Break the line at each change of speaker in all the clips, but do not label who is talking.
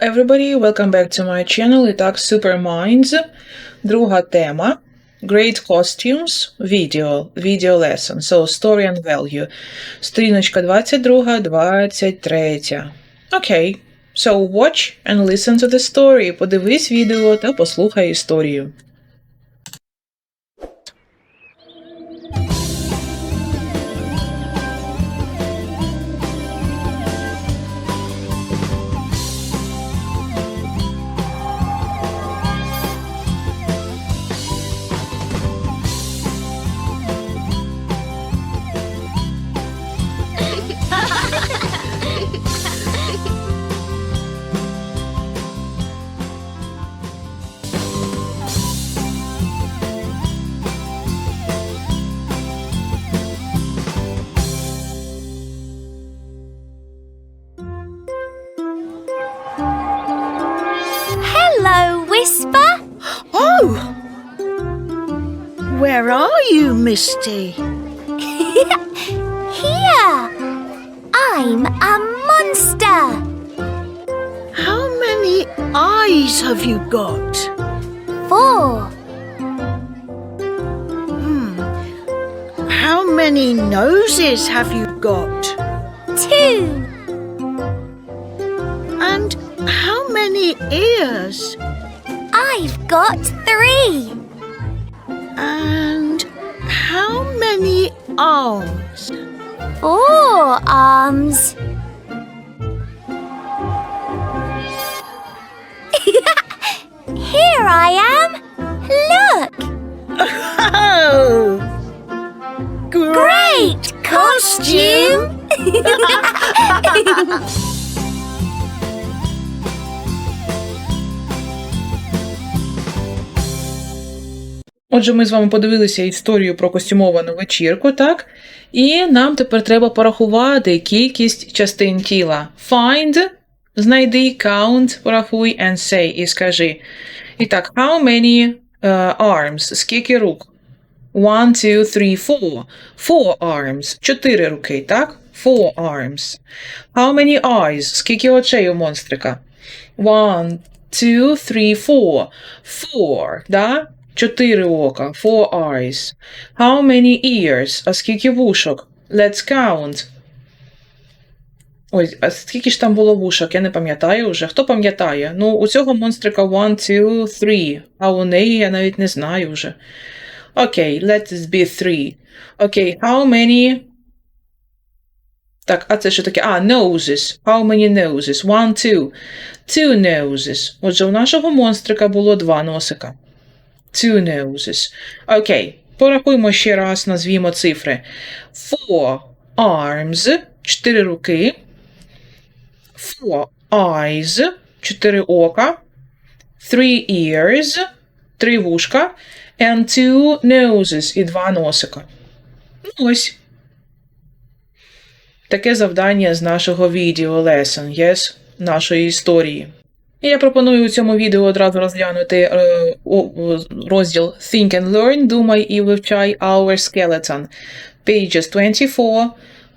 everybody, welcome back to my channel. І так, Superminds. Друга тема. Great Costumes Video. Video lesson. So, story and value. Сторіночка 22, 23. Окей. So, watch and listen to the story. Подивись відео та послухай історію.
Whisper.
Oh! Where are you, Misty?
Here. I'm a monster.
How many eyes have you got?
Four. Hmm.
How many noses have you got?
Two.
And how many ears?
I've got three.
And how many arms?
Four arms. Here I am. Look.
Oh!
Great costume.
Отже, ми з вами подивилися історію про костюмовану вечірку, так? І нам тепер треба порахувати кількість частин тіла. Find, знайди, count, порахуй and say і скажи. І так, how many uh, arms? Скільки рук? One, two, three, four. Four arms. Чотири руки, так? Four arms. How many eyes? Скільки очей у монстрика? One, two, three, four. Four, да? Чотири ока. Four eyes. How many ears? А скільки вушок? Let's count. Ой, а скільки ж там було вушок? Я не пам'ятаю вже. Хто пам'ятає? Ну, у цього монстрика one, two, three. А у неї я навіть не знаю вже. Окей, let this be three. Окей, how many... Так, а це що таке? А, noses. How many noses? One, two. Two noses. Отже, у нашого монстрика було два носика. Two noses. Окей, порахуємо ще раз, назвімо цифри. Four arms, чотири руки. Four eyes, чотири ока. Three ears, три вушка. And two noses, і два носика. Ну, ось. Таке завдання з нашого відео lesson, yes, нашої історії. Я пропоную у цьому відео одразу розглянути е, розділ Think and Learn, думай і вивчай Our Skeleton. Pages 24,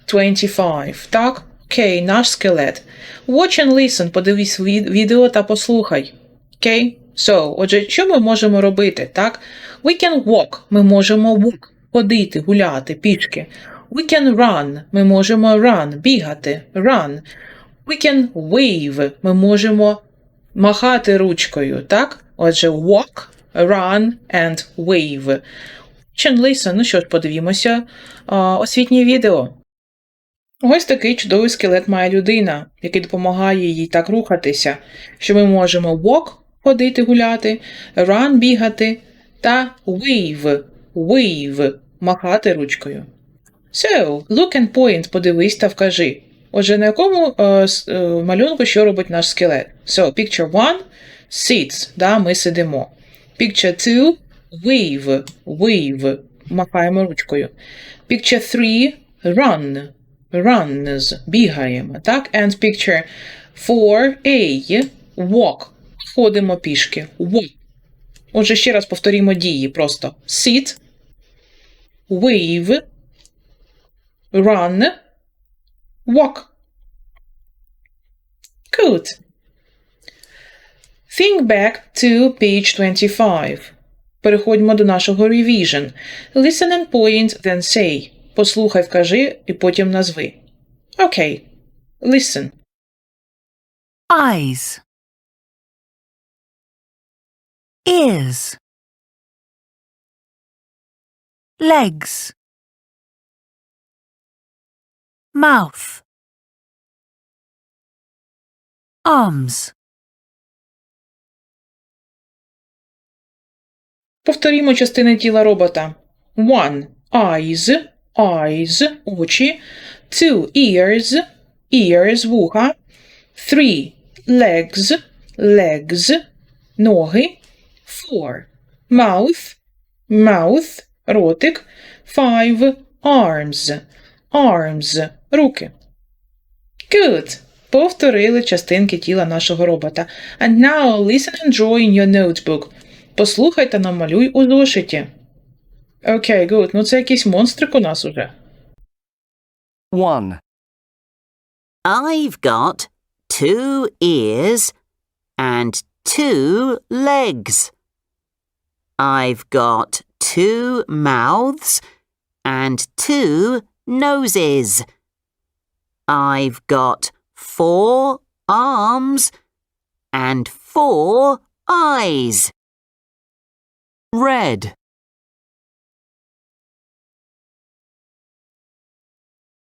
25. Так? Окей, наш скелет. Watch and listen, подивись ві- відео та послухай. Окей? So, отже, що ми можемо робити? Так? We can walk. Ми можемо walk, ходити, гуляти, пішки. We can run. Ми можемо run, бігати, run. We can wave. Ми можемо махати ручкою, так? Отже, walk, run and wave. And listen. Ну що ж, подивімося а, освітнє відео. Ось такий чудовий скелет має людина, який допомагає їй так рухатися, що ми можемо walk ходити гуляти, run бігати та wave, wave махати ручкою. So, look and point, подивись та вкажи. Отже, на якому е, е, малюнку що робить наш скелет? So, picture one sits, да, ми сидимо. Picture two wave, wave, махаємо ручкою. Picture three run, runs, бігаємо, так? And picture four A walk, ходимо пішки, walk. Отже, ще раз повторімо дії просто. Sit, wave, run, walk. Good. Think back to page 25. Переходьмо до нашого revision. Listen and point, then say. Послухай, вкажи і потім назви. Окей. Listen.
eyes, ears, legs, Mouth, arms,
Повторімо частини тіла робота. One. Eyes. Eyes. Очі. Two. Ears. Ears. Вуха. Three. Legs. Legs. Ноги. Four. Mouth. Mouth. Ротик. Five. Arms. Arms. Руки. Good. Повторили частинки тіла нашого робота. And now listen and draw in your notebook. Послухай та намалюй у зошиті. Окей, good. Ну це якийсь монстрик у нас уже.
1.
I've got two ears and two legs. I've got two mouths and two noses. I've got four arms and four eyes.
Red.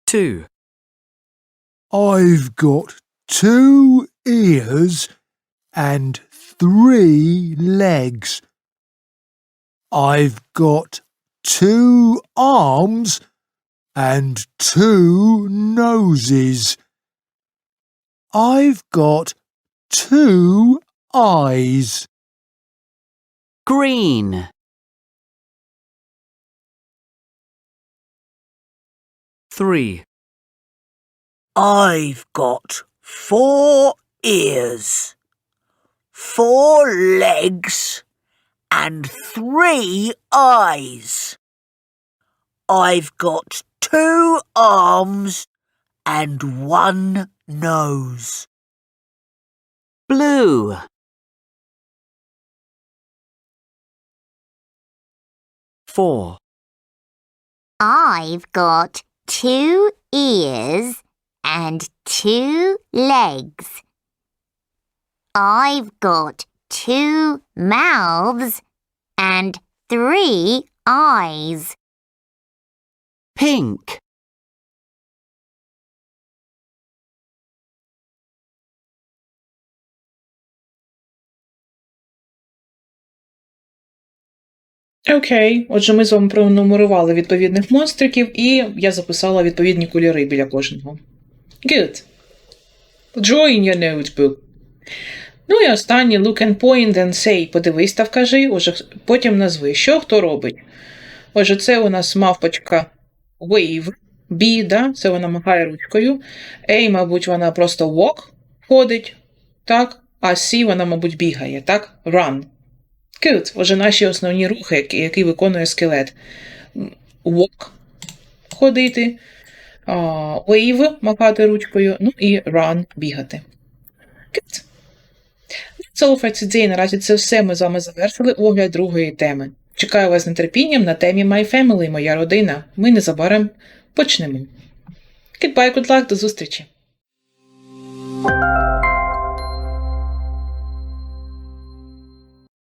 2.
I've got two ears and three legs. I've got two arms and two noses. I've got two eyes.
Green.
3.
I've got four ears, four legs, and three eyes. I've got two arms and one nose.
Blue.
4.
I've got two ears and two legs. I've got two mouths and three eyes.
Pink.
Окей, отже, ми з вами пронумерували відповідних монстриків, і я записала відповідні кольори біля кожного. Good. Draw in your notebook. Ну і останнє look and point and say. Подивись та вкажи, уже потім назви, що хто робить. Отже, це у нас мавпочка wave. B, да? це вона махає ручкою. A, мабуть, вона просто walk ходить, так? А C, вона, мабуть, бігає, так? Run. Good. Отже, наші основні рухи, які, які виконує скелет. Walk ходити, а, wave махати ручкою, ну і run бігати. Good. That's all for today. Наразі це все. Ми з вами завершили огляд другої теми. Чекаю вас з нетерпінням на темі My Family, моя родина. Ми незабаром почнемо. Goodbye, good luck, до зустрічі!